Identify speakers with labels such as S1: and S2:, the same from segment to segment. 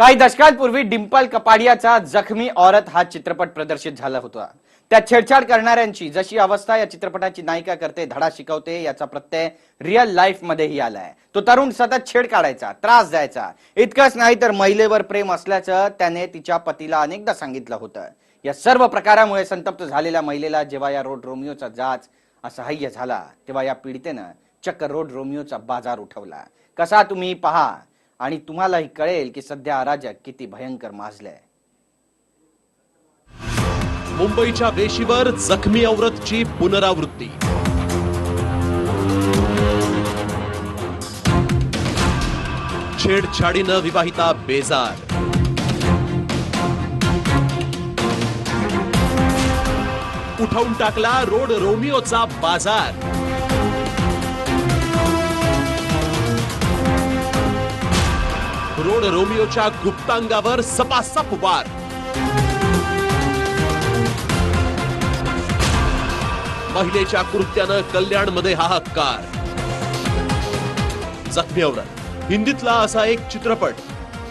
S1: काही दशकांपूर्वी डिंपल कपाडियाचा जखमी औरत हा चित्रपट प्रदर्शित झाला होता. त्या छेडछाड करणाऱ्यांची जशी अवस्था या चित्रपटाची नायिका करते धडा शिकवते याचा प्रत्यय रिअल लाईफ मध्येही आलाय. तो तरुण सतत छेड काढायचा त्रास द्यायचा. इतकंच नाही तर महिलेवर प्रेम असल्याचं त्याने तिच्या पतीला अनेकदा सांगितलं होतं. या सर्व प्रकारामुळे संतप्त झालेल्या महिलेला जेव्हा या रोड रोमिओचा जाच असहाय्य झाला तेव्हा या पीडितेनं चक्क रोड रोमिओचा बाजार उठवला. कसा तुम्ही पहा आणि तुम्हालाही कळेल की सध्या अराजक किती भयंकर माजलंय
S2: मुंबईच्या वेशीवर जखमी औरतची पुनरावृत्ती. छेडछाडीनं विवाहिता बेजार. उठवून टाकला रोड रोमिओचा बाजार. रोड रोमिओच्या गुप्तांगावर सपासप वार. महिलेच्या कृत्यानं कल्याणमध्ये हाहाकार. जखमी औरत. हिंदीतला असा एक चित्रपट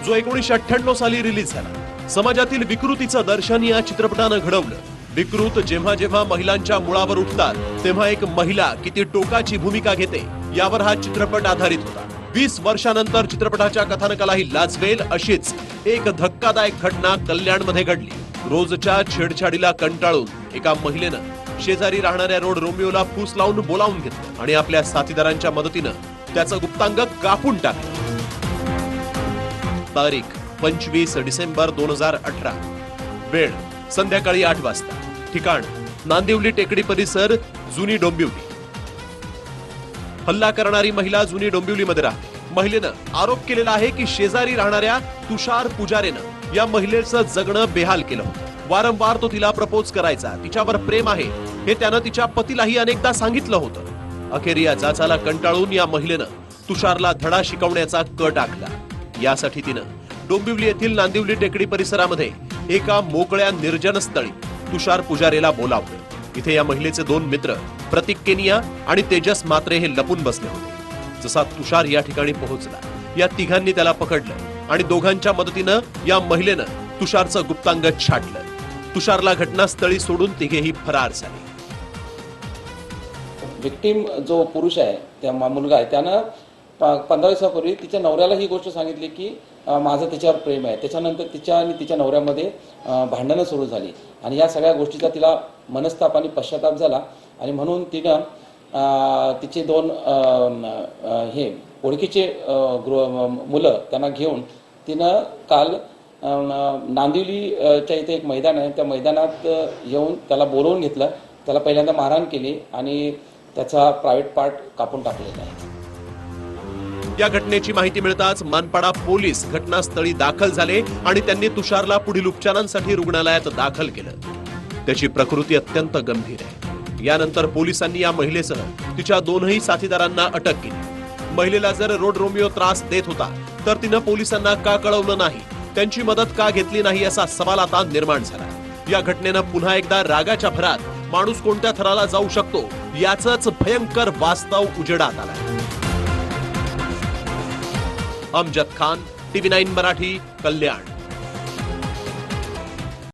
S2: जो एकोणीसशे अठ्ठ्याण्णव साली रिलीज झाला. समाजातील विकृतीचं दर्शन या चित्रपटानं घडवलं. विकृत जेव्हा जेव्हा महिलांच्या मुळावर उठतात तेव्हा एक महिला किती टोकाची भूमिका घेते यावर हा चित्रपट आधारित होता. वीस वर्षानंतर चित्रपटाच्या कथानकालाही लाजवेल अशीच एक धक्कादायक घटना कल्याणमध्ये घडली. रोजच्या छेडछाडीला कंटाळून एका महिलेनं शेजारी राहणाऱ्या रोड रोमिओला फूस लावून बोलावून घेतलं आणि आपल्या साथीदारांच्या मदतीनं त्याचं गुप्तांग कापून टाकलं. तारीख पंचवीस डिसेंबर दोन हजार अठरा. वेळ संध्याकाळी आठ वाजता. ठिकाण नांदिवली टेकडी परिसर जुनी डोंबिवली. हल्ला करणारी महिला जुनी डोंबिवलीमध्ये राहते. महिलेनं आरोप केलेला आहे की शेजारी राहणाऱ्या तुषार पुजारेनं या महिलेचं जगणं बेहाल केलं वारंवार तो तिला प्रपोज करायचा. तिच्यावर प्रेम आहे. हे त्यानं तिच्या पतीलाही अनेकदा सांगितलं होतं. अखेर या जाचाला कंटाळून या महिलेनं तुषारला धडा शिकवण्याचा कट आखला. यासाठी तिनं डोंबिवली येथील नांदिवली टेकडी परिसरामध्ये एका मोकळ्या निर्जन स्थळी तुषार पुजारेला बोलावलं. इथे या महिलेचे दोन मित्र प्रतीक केनिया आणि तेजस मात्रे हे लपून बसले होते. जसा तुषार या ठिकाणी पोहोचला या तिघांनी त्याला पकडलं आणि दोघांच्या मदतीनं या महिलेनं तुषारचं गुप्तांग छाटलं. तुषारला घटनास्थळी सोडून तिघेही फरार झाले.
S3: विक्टीम जो पुरुष आहे त्या मुलगा आहे त्यानं पंधरा दिवसापूर्वी तिच्या नवऱ्याला ही गोष्ट सांगितली की माझं तिच्यावर प्रेम आहे. त्याच्यानंतर तिच्या आणि तिच्या नवऱ्यामध्ये भांडणं सुरू झाली. आणि या सगळ्या गोष्टीचा तिला मनस्ताप आणि पश्चाताप झाला. आणि म्हणून तिनं तिचे दोन हे ओळखीचे गृह मुलं त्यांना घेऊन तिनं काल नांदिवलीच्या इथे एक मैदान आहे. त्या मैदानात येऊन त्याला बोलवून घेतलं. त्याला पहिल्यांदा मारहाण केली आणि त्याचा प्रायव्हेट पार्ट कापून टाकलेला आहे.
S2: या घटनेची माहिती मिळताच मानपाडा पोलीस घटनास्थळी दाखल झाले आणि त्यांनी तुषारला पुढील उपचारांसाठी रुग्णालयात दाखल केलं. त्याची प्रकृती अत्यंत गंभीर आहे. यानंतर पोलिसांनी या महिलेसह तिच्या दोनही साथीदारांना अटक केली. महिलेला जर रोड रोमिओ त्रास देत होता तर तिनं पोलिसांना का कळवलं नाही त्यांची मदत का घेतली नाही असा सवाल आता निर्माण झाला. या घटनेनं पुन्हा एकदा रागाच्या भरात माणूस कोणत्या थराला जाऊ शकतो याच भयंकर वास्तव उजेडात आला अमजद खान टीव्ही नाईन मराठी कल्याण।